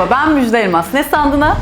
Merhaba ben Müjde Elmas. Ne sandın ha?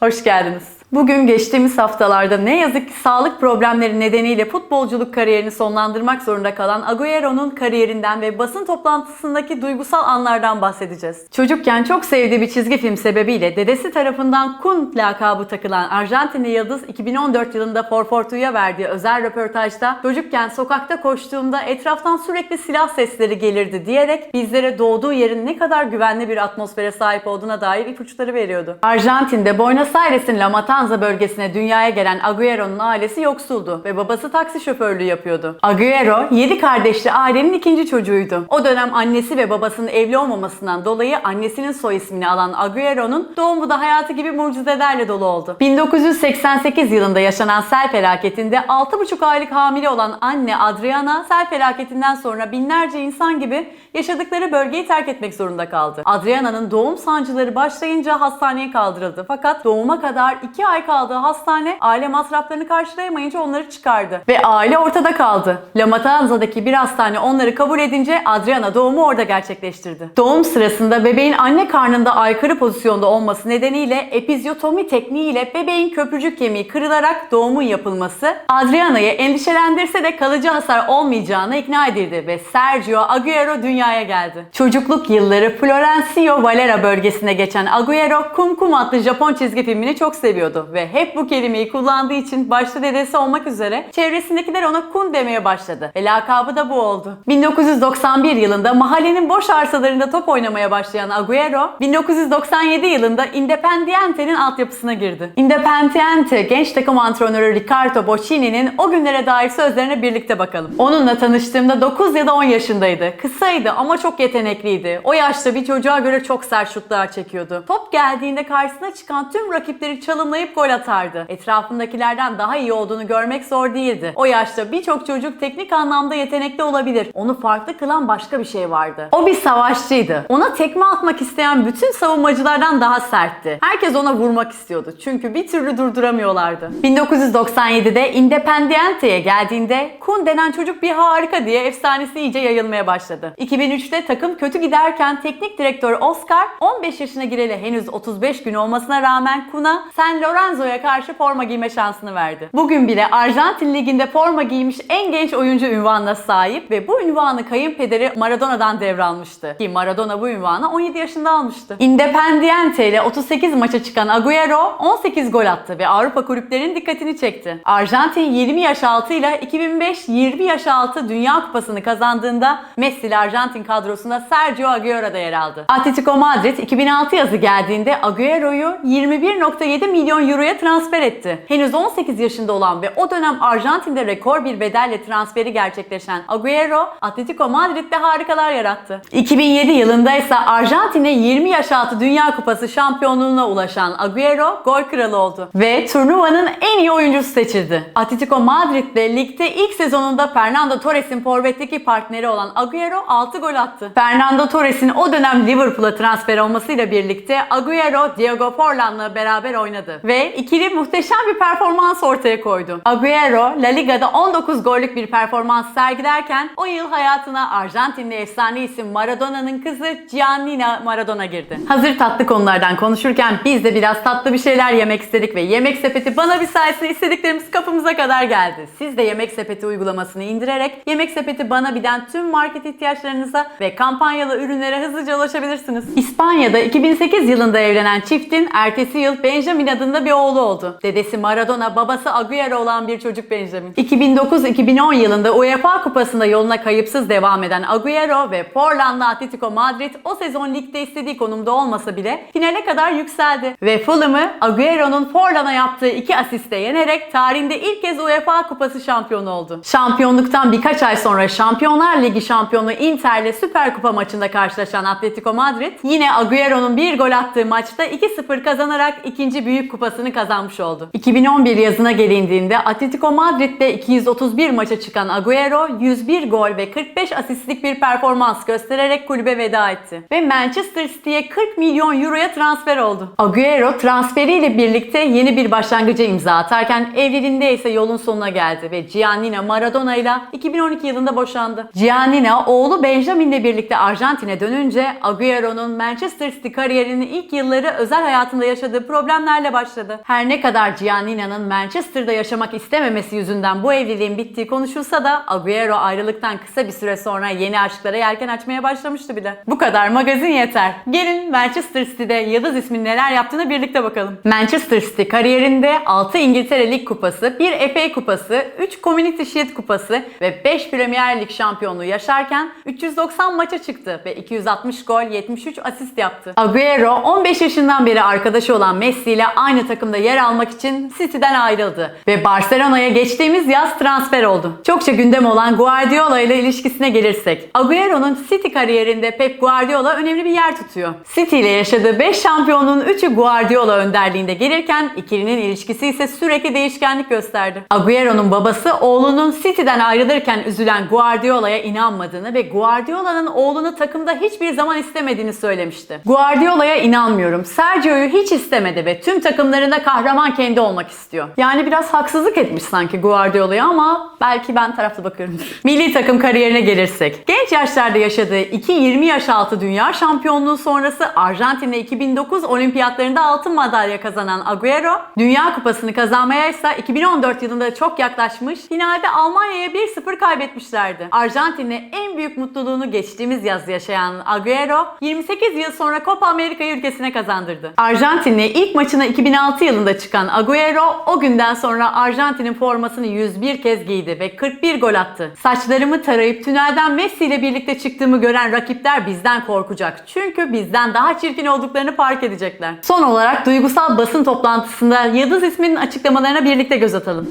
Hoş geldiniz. Bugün geçtiğimiz haftalarda ne yazık ki sağlık problemleri nedeniyle futbolculuk kariyerini sonlandırmak zorunda kalan Agüero'nun kariyerinden ve basın toplantısındaki duygusal anlardan bahsedeceğiz. Çocukken çok sevdiği bir çizgi film sebebiyle dedesi tarafından Kun lakabı takılan Arjantinli Yıldız 2014 yılında Forfortu'ya verdiği özel röportajda çocukken sokakta koştuğumda etraftan sürekli silah sesleri gelirdi diyerek bizlere doğduğu yerin ne kadar güvenli bir atmosfere sahip olduğuna dair ipuçları veriyordu. Arjantin'de Buenos Aires'in La Matanza bölgesine dünyaya gelen Agüero'nun ailesi yoksuldu ve babası taksi şoförlüğü yapıyordu. Agüero 7 kardeşli ailenin ikinci çocuğuydu. O dönem annesi ve babasının evli olmamasından dolayı annesinin soy ismini alan Agüero'nun doğumu da hayatı gibi mucizelerle dolu oldu. 1988 yılında yaşanan sel felaketinde 6,5 aylık hamile olan anne Adriana sel felaketinden sonra binlerce insan gibi yaşadıkları bölgeyi terk etmek zorunda kaldı. Adriana'nın doğum sancıları başlayınca hastaneye kaldırıldı. Fakat doğuma kadar 2 ay kaldığı hastane aile masraflarını karşılayamayınca onları çıkardı. Ve aile ortada kaldı. La Matanza'daki bir hastane onları kabul edince Adriana doğumu orada gerçekleştirdi. Doğum sırasında bebeğin anne karnında aykırı pozisyonda olması nedeniyle epizyotomi tekniğiyle bebeğin köprücük kemiği kırılarak doğumun yapılması Adriana'yı endişelendirse de kalıcı hasar olmayacağına ikna edildi ve Sergio Agüero dünyaya geldi. Çocukluk yılları Florencio Valera bölgesinde geçen Agüero Kum Kum adlı Japon çizgi filmini çok seviyordu ve hep bu kelimeyi kullandığı için başta dedesi olmak üzere çevresindekiler ona Kun demeye başladı ve lakabı da bu oldu. 1991 yılında mahallenin boş arsalarında top oynamaya başlayan Agüero 1997 yılında Independiente'nin altyapısına girdi. Independiente genç takım antrenörü Ricardo Boccini'nin o günlere dair sözlerine birlikte bakalım. Onunla tanıştığımda 9 ya da 10 yaşındaydı. Kısaydı ama çok yetenekliydi. O yaşta bir çocuğa göre çok sert şutlar çekiyordu. Top geldiğinde karşısına çıkan tüm rakipleri çalımlayıp gol atardı. Etrafındakilerden daha iyi olduğunu görmek zor değildi. O yaşta birçok çocuk teknik anlamda yetenekli olabilir. Onu farklı kılan başka bir şey vardı. O bir savaşçıydı. Ona tekme atmak isteyen bütün savunmacılardan daha sertti. Herkes ona vurmak istiyordu. Çünkü bir türlü durduramıyorlardı. 1997'de Independiente'ye geldiğinde Kun denen çocuk bir harika diye efsanesi iyice yayılmaya başladı. 2003'te takım kötü giderken teknik direktör Oscar 15 yaşına gireli henüz 35 gün olmasına rağmen Kun'a San Lorenzo'ya karşı forma giyme şansını verdi. Bugün bile Arjantin Ligi'nde forma giymiş en genç oyuncu ünvanına sahip ve bu ünvanı kayınpederi Maradona'dan devralmıştı. Ki Maradona bu ünvanı 17 yaşında almıştı. Independiente ile 38 maça çıkan Agüero 18 gol attı ve Avrupa kulüplerinin dikkatini çekti. Arjantin 20 yaş altı ile 2005 20 yaş altı Dünya Kupası'nı kazandığında Messi ile Arjantin kadrosunda Sergio Agüero da yer aldı. Atletico Madrid 2006 yazı geldiğinde Agüero'yu 21.7 milyon euroya transfer etti. Henüz 18 yaşında olan ve o dönem Arjantin'de rekor bir bedelle transferi gerçekleşen Agüero, Atletico Madrid'de harikalar yarattı. 2007 yılında ise Arjantin'e 20 yaş altı Dünya Kupası şampiyonluğuna ulaşan Agüero gol kralı oldu ve turnuvanın en iyi oyuncusu seçildi. Atletico Madrid'de ligde ilk sezonunda Fernando Torres'in forvetteki partneri olan Agüero 6 gol attı. Fernando Torres'in o dönem Liverpool'a transfer olmasıyla birlikte Agüero Diego Forlan'la beraber oynadı ve ikili muhteşem bir performans ortaya koydu. Agüero La Liga'da 19 gollük bir performans sergilerken o yıl hayatına Arjantinli efsane isim Maradona'nın kızı Giannina Maradona girdi. Hazır tatlı konulardan konuşurken biz de biraz tatlı bir şeyler yemek istedik ve Yemek Sepeti bana bir sayesinde istediklerimiz kapımıza kadar geldi. Siz de Yemek Sepeti uygulamasını indirerek Yemek Sepeti bana biden tüm market ihtiyaçlarınıza ve kampanyalı ürünlere hızlıca ulaşabilirsiniz. İspanya'da 2008 yılında evlenen çiftin ertesi yıl Benjamin adında bir oğlu oldu. Dedesi Maradona, babası Agüero olan bir çocuk Benjamin. 2009-2010 yılında UEFA Kupası'nda yoluna kayıpsız devam eden Agüero ve Forlan'la Atletico Madrid o sezon ligde istediği konumda olmasa bile finale kadar yükseldi. Ve Fulham'ı Agüero'nun Forlan'a yaptığı iki asiste yenerek tarihinde ilk kez UEFA Kupası şampiyonu oldu. Şampiyonluktan birkaç ay sonra Şampiyonlar Ligi şampiyonu Inter'le Süper Kupa maçında karşılaşan Atletico Madrid yine Agüero'nun bir gol attığı maçta 2-0 kazanarak ikinci büyük kupası Kupası'nı kazanmış oldu. 2011 yazına gelindiğinde Atletico Madrid'de 231 maça çıkan Agüero 101 gol ve 45 asistlik bir performans göstererek kulübe veda etti. Ve Manchester City'ye 40 milyon euroya transfer oldu. Agüero transferiyle birlikte yeni bir başlangıca imza atarken evliliğinde ise yolun sonuna geldi ve Giannina Maradona ile 2012 yılında boşandı. Giannina oğlu Benjamin'le birlikte Arjantin'e dönünce Agüero'nun Manchester City kariyerinin ilk yılları özel hayatında yaşadığı problemlerle başladı. Her ne kadar Giannina'nın Manchester'da yaşamak istememesi yüzünden bu evliliğin bittiği konuşulsa da Agüero ayrılıktan kısa bir süre sonra yeni aşklara yelken açmaya başlamıştı bile. Bu kadar magazin yeter. Gelin Manchester City'de Yıldız ismin neler yaptığına birlikte bakalım. Manchester City kariyerinde 6 İngiltere Lig Kupası, 1 FA Kupası, 3 Community Shield Kupası ve 5 Premier Lig şampiyonluğu yaşarken 390 maça çıktı ve 260 gol, 73 asist yaptı. Agüero 15 yaşından beri arkadaşı olan Messi ile aynı takımda yer almak için City'den ayrıldı ve Barcelona'ya geçtiğimiz yaz transfer oldu. Çokça gündem olan Guardiola ile ilişkisine gelirsek, Agüero'nun City kariyerinde Pep Guardiola önemli bir yer tutuyor. City ile yaşadığı 5 şampiyonluğun 3'ü Guardiola önderliğinde gelirken ikilinin ilişkisi ise sürekli değişkenlik gösterdi. Agüero'nun babası oğlunun City'den ayrılırken üzülen Guardiola'ya inanmadığını ve Guardiola'nın oğlunu takımda hiçbir zaman istemediğini söylemişti. Guardiola'ya inanmıyorum. Sergio'yu hiç istemedi ve tüm takımlarında kahraman kendi olmak istiyor. Yani biraz haksızlık etmiş sanki Guardiola'ya ama belki ben taraflı bakıyorum. Milli takım kariyerine gelirsek. Genç yaşlarda yaşadığı 2-20 yaş altı dünya şampiyonluğu sonrası Arjantin'de 2009 olimpiyatlarında altın madalya kazanan Agüero, Dünya Kupası'nı kazanmaya ise 2014 yılında çok yaklaşmış, finalde Almanya'ya 1-0 kaybetmişlerdi. Arjantin'le en büyük mutluluğunu geçtiğimiz yaz yaşayan Agüero, 28 yıl sonra Copa Amerika'yı ülkesine kazandırdı. Arjantin'le ilk maçına 2006 yılında çıkan Agüero, o günden sonra Arjantin'in formasını 101 kez giydi ve 41 gol attı. Saçlarımı tarayıp tünelden Messi ile birlikte çıktığımı gören rakipler bizden korkacak. Çünkü bizden daha çirkin olduklarını fark edecekler. Son olarak duygusal basın toplantısında Yıldız isminin açıklamalarına birlikte göz atalım.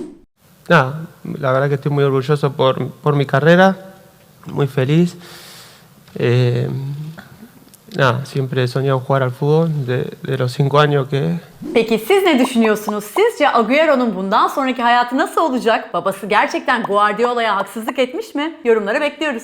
Nada, la verdad que estoy muy orgulloso por, por mi carrera, muy feliz. Eh, nada, siempre he soñado jugar al fútbol de, de los cinco años que, Peki siz ne düşünüyorsunuz? Sizce Agüero'nun bundan sonraki hayatı nasıl olacak? Babası gerçekten Guardiola'ya haksızlık etmiş mi? Yorumlara bekliyoruz.